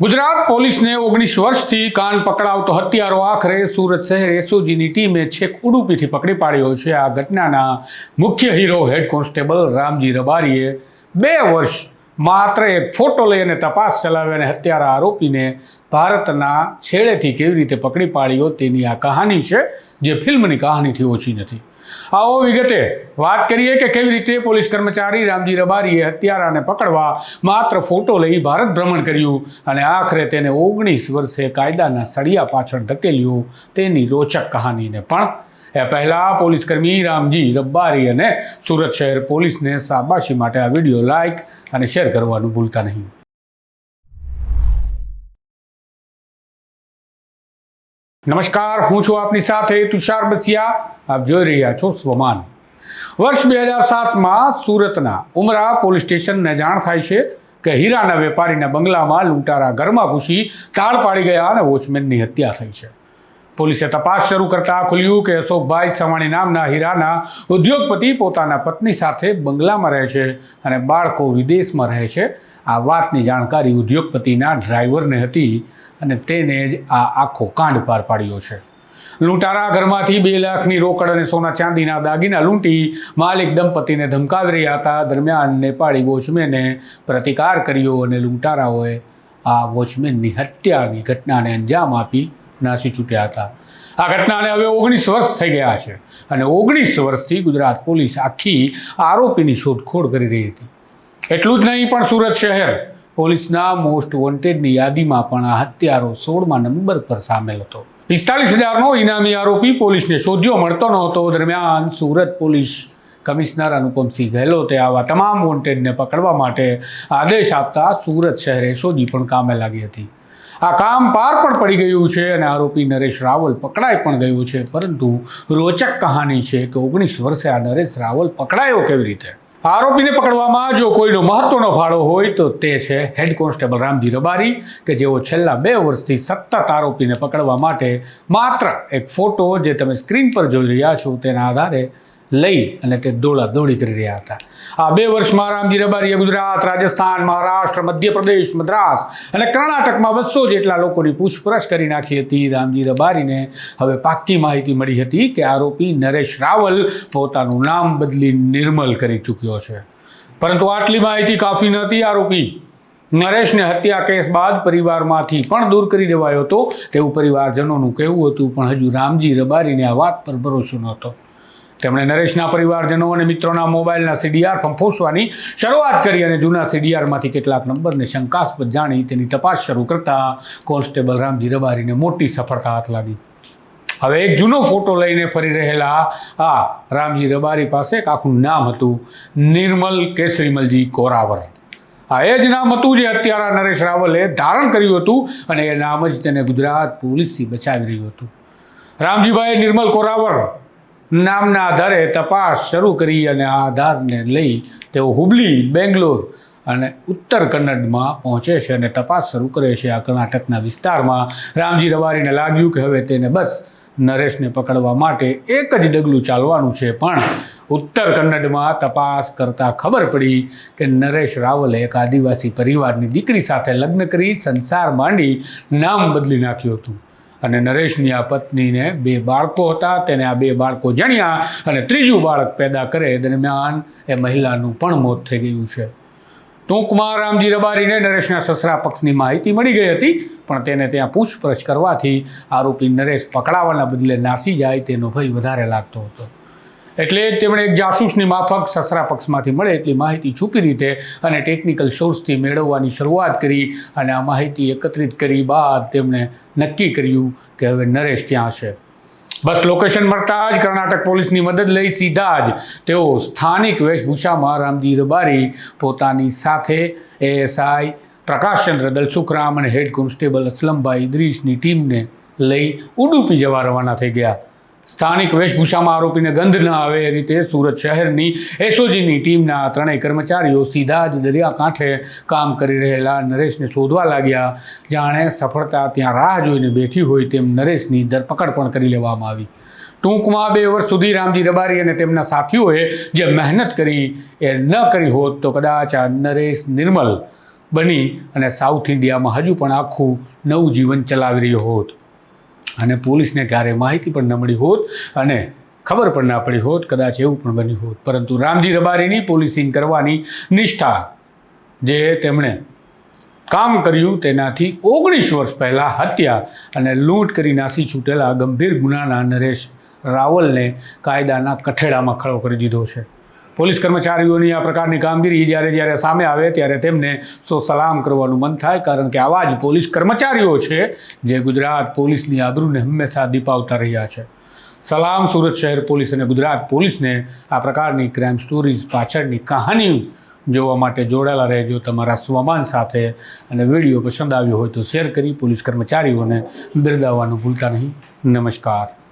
ગુજરાત પોલીસને ઓગણીસ વર્ષથી કાન પકડાવતો હત્યારો આખરે સુરત શહેર એસઓજીની ટીમે છેક ઉડુપીથી પકડી પાડ્યો છે. આ ઘટનાના મુખ્ય હીરો હેડ કોન્સ્ટેબલ રામજી રબારીએ બે વર્ષ માત્ર એક ફોટો લઈને તપાસ ચલાવી અને હત્યારા આરોપીને ભારતના છેડેથી કેવી રીતે પકડી પાડ્યો તેની આ કહાની છે, જે ફિલ્મની કહાનીથી ઓછી નથી. આવો વિગતે વાત કરીએ કે કેવી રીતે પોલીસ કર્મચારી રામજી રબારીએ હત્યારાને પકડવા માત્ર ફોટો લઈ ભારત ભ્રમણ કર્યું અને આખરે તેને ઓગણીસ વર્ષે કાયદાના સળિયા પાછળ ધકેલ્યું તેની રોચક કહાનીને પણ. એ પહેલાં પોલીસકર્મી રામજી રબ્બારી અને સુરત શહેર પોલીસને શાબાશી માટે આ વીડિયો લાઇક અને શેર કરવાનું ભૂલતા નહીં. નમસ્કાર, હું છું આપની સાથે તુષાર બસિયા. આપ જોઈ રહ્યા છો સ્વમાન. વર્ષ બે હજાર સાતમાં સુરતના ઉમરા પોલીસ સ્ટેશનને જાણ થાય છે કે હીરાના વેપારીના બંગલામાં લૂંટારા ઘરમાં ઘૂસી તાળ પાડી ગયા અને વોચમેનની હત્યા થઈ છે. પોલીસે તપાસ શરૂ કરતા ખુલ્યું કે અશોકભાઈ સવાણી નામના હીરાના ઉદ્યોગપતિ પોતાના પત્ની સાથે બંગલામાં રહે છે અને બાળકો વિદેશમાં રહે છે. આ વાતની જાણકારી ઉદ્યોગપતિના ડ્રાઈવરને હતી અને તેને જ આ આખો કાંડ પાર પાડ્યો છે. લૂંટારા ઘરમાંથી બે લાખની રોકડ અને સોના ચાંદીના દાગીના લૂંટી માલિક દંપતીને ધમકાવી રહ્યા હતા. દરમિયાન નેપાળી વોચમેને પ્રતિકાર કર્યો અને લૂંટારાઓએ આ વોચમેનની હત્યાની ઘટનાને અંજામ આપી નાસી છૂટ્યા હતા. આ ઘટનાને હવે ઓગણીસ વર્ષ થઈ ગયા છે અને ઓગણીસ વર્ષથી ગુજરાત પોલીસ આખી આરોપીની શોધખોળ કરી રહી હતી. એટલું જ નહીં પણ સુરત શહેર પોલીસના મોસ્ટ વોન્ટેડની યાદીમાં પણ આ હત્યારો સોળમા નંબર પર સામેલ હતો. પિસ્તાલીસ હજારનો ઇનામી આરોપી પોલીસને શોધ્યો મળતો નહોતો. દરમિયાન સુરત પોલીસ કમિશનર અનુપમસિંહ ગહેલોતે આવા તમામ વોન્ટેડને પકડવા માટે આદેશ આપતા સુરત શહેરે શોધી પણ કામે લાગી હતી. આ કામ પાર પણ પડી ગયું છે અને આરોપી નરેશ રાવલ પકડાઈ પણ ગયું છે. પરંતુ રોચક કહાની છે કે ઓગણીસ વર્ષે આ નરેશ રાવલ પકડાયો કેવી રીતે? આરોપીને પકડવામાં જો કોઈનો મહત્વનો ફાળો હોય તો તે છે હેડ કોન્સ્ટેબલ રામજી રબારી, કે જેઓ છેલ્લા બે વર્ષથી સતત આરોપીને પકડવા માટે માત્ર એક ફોટો જે તમે સ્ક્રીન પર જોઈ રહ્યા છો તેના આધારે લઈ અને તે દોડા દોડી કરી રહ્યા હતા. આ બે વર્ષમાં રામજી રબારીએ ગુજરાત, રાજસ્થાન, મહારાષ્ટ્ર, મધ્યપ્રદેશ, મદ્રાસ અને કર્ણાટકમાં બસો જેટલા લોકોની પૂછપરછ કરી નાખી હતી. રામજી રબારીને હવે પાક્કી માહિતી મળી હતી કે આરોપી નરેશ રાવલ પોતાનું નામ બદલી નિર્મલ કરી ચૂક્યો છે. પરંતુ આટલી માહિતી કાફી નહોતી આરોપી. નરેશને હત્યા કેસ બાદ પરિવારમાંથી પણ દૂર કરી દેવાયો હતો. તેવું પરિવારજનોનું કહેવું હતું, પણ હજુ રામજી રબારીને આ વાત પર ભરોસો નહોતો. તેમણે નરેશના પરિવારજનો અને મિત્રોના મોબાઈલના સીડીઆર ફંફોસવાની શરૂઆત કરી અને જૂના સીડીઆરમાંથી કેટલાક નંબરને શંકાસ્પદ જાણી તેની તપાસ શરૂ કરતા કોન્સ્ટેબલ રામજી રબારીને મોટી સફળતા હાથ લાગી. હવે એક જૂનો ફોટો લઈને ફરી રહેલા આ રામજી રબારી પાસે એક આખું નામ હતું નિર્મલ કેસરીમલજી કોરાવર. આ એ જ નામ હતું જે અત્યારે નરેશ રાવલે ધારણ કર્યું હતું અને એ નામ જ તેને ગુજરાત પોલીસથી બચાવી રહ્યું હતું. રામજીભાઈ નિર્મલ કોરાવર નામના આધારે તપાસ શરૂ કરી અને આ આધારને લઈ તેઓ હુબલી, બેંગ્લોર અને ઉત્તર કન્નડમાં પહોંચે છે અને તપાસ શરૂ કરે છે આ કર્ણાટકના વિસ્તારમાં. રામજી રવારીને લાગ્યું કે હવે તેને બસ નરેશને પકડવા માટે એક જ ડગલું ચાલવાનું છે, પણ ઉત્તર કન્નડમાં તપાસ કરતાં ખબર પડી કે નરેશ રાવલે એક આદિવાસી પરિવારની દીકરી સાથે લગ્ન કરી, સંસાર માંડી, નામ બદલી નાખ્યું હતું. અને નરેશની આ પત્નીને બે બાળકો હતા, તેને આ બે બાળકો જણ્યા અને ત્રીજું બાળક પેદા કરે દરમિયાન એ મહિલાનું પણ મોત થઈ ગયું છે. ટૂંકમાં રામજી રબારીને નરેશના સસરા પક્ષની માહિતી મળી ગઈ હતી, પણ તેને ત્યાં પૂછપરછ કરવાથી આરોપી નરેશ પકડાવાના બદલે નાસી જાય તેનો ભય વધારે લાગતો હતો. એટલે તેમણે એક જાસૂસની માફક સસરા પક્ષમાંથી મળે એટલી માહિતી છુપી રીતે અને ટેકનિકલ સોર્સથી મેળવવાની શરૂઆત કરી અને આ માહિતી એકત્રિત કરી બાદ તેમણે નક્કી કર્યું કે હવે નરેશ ક્યાં છે. બસ લોકેશન મળતા જ કર્ણાટક પોલીસની મદદ લઈ સીધા જ તેઓ સ્થાનિક વેશભૂષામાં રામજી રબારી, પોતાની સાથે એએસઆઈ પ્રકાશચંદ્ર દલસુખરામ અને હેડ કોન્સ્ટેબલ અસલમભાઈ ઇદ્રીસની ટીમને લઈ ઉડુપી જવા રવાના થઈ ગયા. સ્થાનિક વેશભૂષામાં આરોપીને ગંધ ન આવે એ રીતે સુરત શહેરની એસઓજીની ટીમના ત્રણેય કર્મચારીઓ સીધા જ દરિયાકાંઠે કામ કરી રહેલા નરેશને શોધવા લાગ્યા. જાણે સફળતા ત્યાં રાહ જોઈને બેઠી હોય તેમ નરેશની ધરપકડ પણ કરી લેવામાં આવી. ટૂંકમાં બે વર્ષ સુધી રામજી રબારી અને તેમના સાથીઓએ જે મહેનત કરી એ ન કરી હોત તો કદાચ આ નરેશ નિર્મલ બની અને સાઉથ ઇન્ડિયામાં હજુ પણ આખું નવું જીવન ચલાવી રહ્યો હોત. અને પોલીસને ક્યારે માહિતી પણ ન મળી હોત અને ખબર પણ ના પડી હોત, કદાચ એવું પણ બન્યું હોત. પરંતુ રામજી રબારીની પોલીસિંગ કરવાની નિષ્ઠા જે તેમણે કામ કર્યું તેનાથી ઓગણીસ વર્ષ પહેલાં હત્યા અને લૂંટ કરી નાસી છૂટેલા ગંભીર ગુનાના નરેશ રાવલને કાયદાના કઠેડામાં ખડો કરી દીધો છે. પોલીસ કર્મચારીઓની આ પ્રકારની કામગીરી જ્યારે જ્યારે સામે આવે ત્યારે તેમને સો સલામ કરવાનું મન થાય, કારણ કે આવા જ પોલીસ કર્મચારીઓ છે જે ગુજરાત પોલીસની આબરૂને હંમેશા દીપાવતા રહ્યા છે. સલામ સુરત શહેર પોલીસ અને ગુજરાત પોલીસને આ પ્રકારની ક્રાઇમ સ્ટોરીઝ પાછળની કહાની જોવા માટે જોડાયેલા રહેજો. તમારા સ્વમાન સાથે અને વીડિયો પસંદ આવ્યો હોય તો શેર કરી પોલીસ કર્મચારીઓને બિરદાવવાનું ભૂલતા નહીં. નમસ્કાર.